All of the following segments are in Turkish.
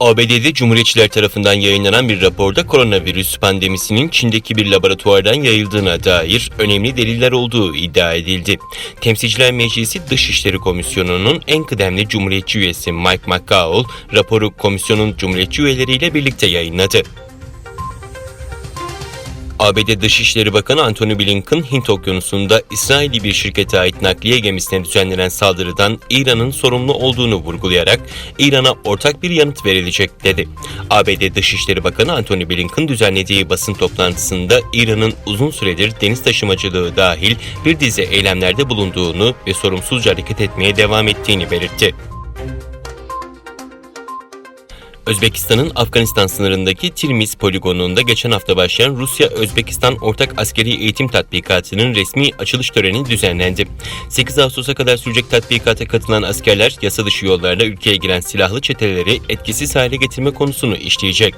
ABD'de Cumhuriyetçiler tarafından yayınlanan bir raporda koronavirüs pandemisinin Çin'deki bir laboratuvardan yayıldığına dair önemli deliller olduğu iddia edildi. Temsilciler Meclisi Dışişleri Komisyonu'nun en kıdemli Cumhuriyetçi üyesi Mike McCaul, raporu komisyonun Cumhuriyetçi üyeleriyle birlikte yayınladı. ABD Dışişleri Bakanı Antony Blinken, Hint Okyanusu'nda İsrailli bir şirkete ait nakliye gemisine düzenlenen saldırıdan İran'ın sorumlu olduğunu vurgulayarak İran'a ortak bir yanıt verilecek dedi. ABD Dışişleri Bakanı Antony Blinken düzenlediği basın toplantısında İran'ın uzun süredir deniz taşımacılığı dahil bir dizi eylemlerde bulunduğunu ve sorumsuzca hareket etmeye devam ettiğini belirtti. Özbekistan'ın Afganistan sınırındaki Tirmiz poligonunda geçen hafta başlayan Rusya-Özbekistan Ortak Askeri Eğitim Tatbikatı'nın resmi açılış töreni düzenlendi. 8 Ağustos'a kadar sürecek tatbikata katılan askerler yasa dışı yollarla ülkeye giren silahlı çeteleri etkisiz hale getirme konusunu işleyecek.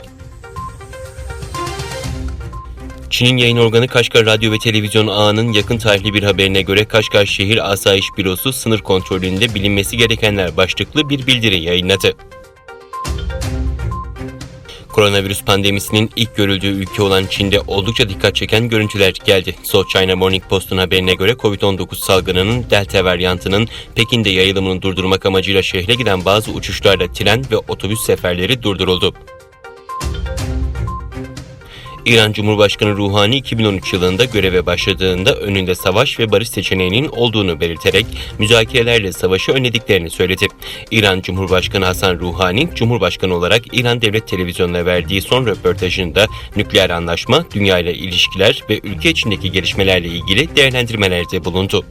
Çin'in yayın organı Kaşgar Radyo ve Televizyon Ağı'nın yakın tarihli bir haberine göre Kaşgar Şehir Asayiş Bürosu sınır kontrolünde bilinmesi gerekenler başlıklı bir bildiri yayınladı. Koronavirüs pandemisinin ilk görüldüğü ülke olan Çin'de oldukça dikkat çeken görüntüler geldi. South China Morning Post'un haberine göre Covid-19 salgınının Delta varyantının Pekin'de yayılımını durdurmak amacıyla şehre giden bazı uçuşlarla tren ve otobüs seferleri durduruldu. İran Cumhurbaşkanı Ruhani 2013 yılında göreve başladığında önünde savaş ve barış seçeneğinin olduğunu belirterek müzakerelerle savaşı önlediklerini söyledi. İran Cumhurbaşkanı Hasan Ruhani, Cumhurbaşkanı olarak İran Devlet Televizyonu'na verdiği son röportajında nükleer anlaşma, dünya ile ilişkiler ve ülke içindeki gelişmelerle ilgili değerlendirmelerde bulundu.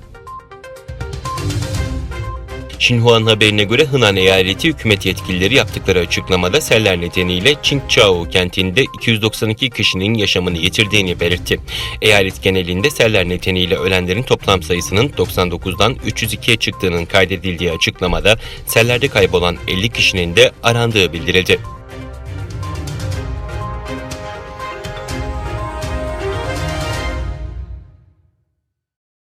Xinhua'nın haberine göre Hınan eyaleti hükümet yetkilileri yaptıkları açıklamada seller nedeniyle Qingzhou kentinde 292 kişinin yaşamını yitirdiğini belirtti. Eyalet genelinde seller nedeniyle ölenlerin toplam sayısının 99'dan 302'ye çıktığının kaydedildiği açıklamada sellerde kaybolan 50 kişinin de arandığı bildirildi.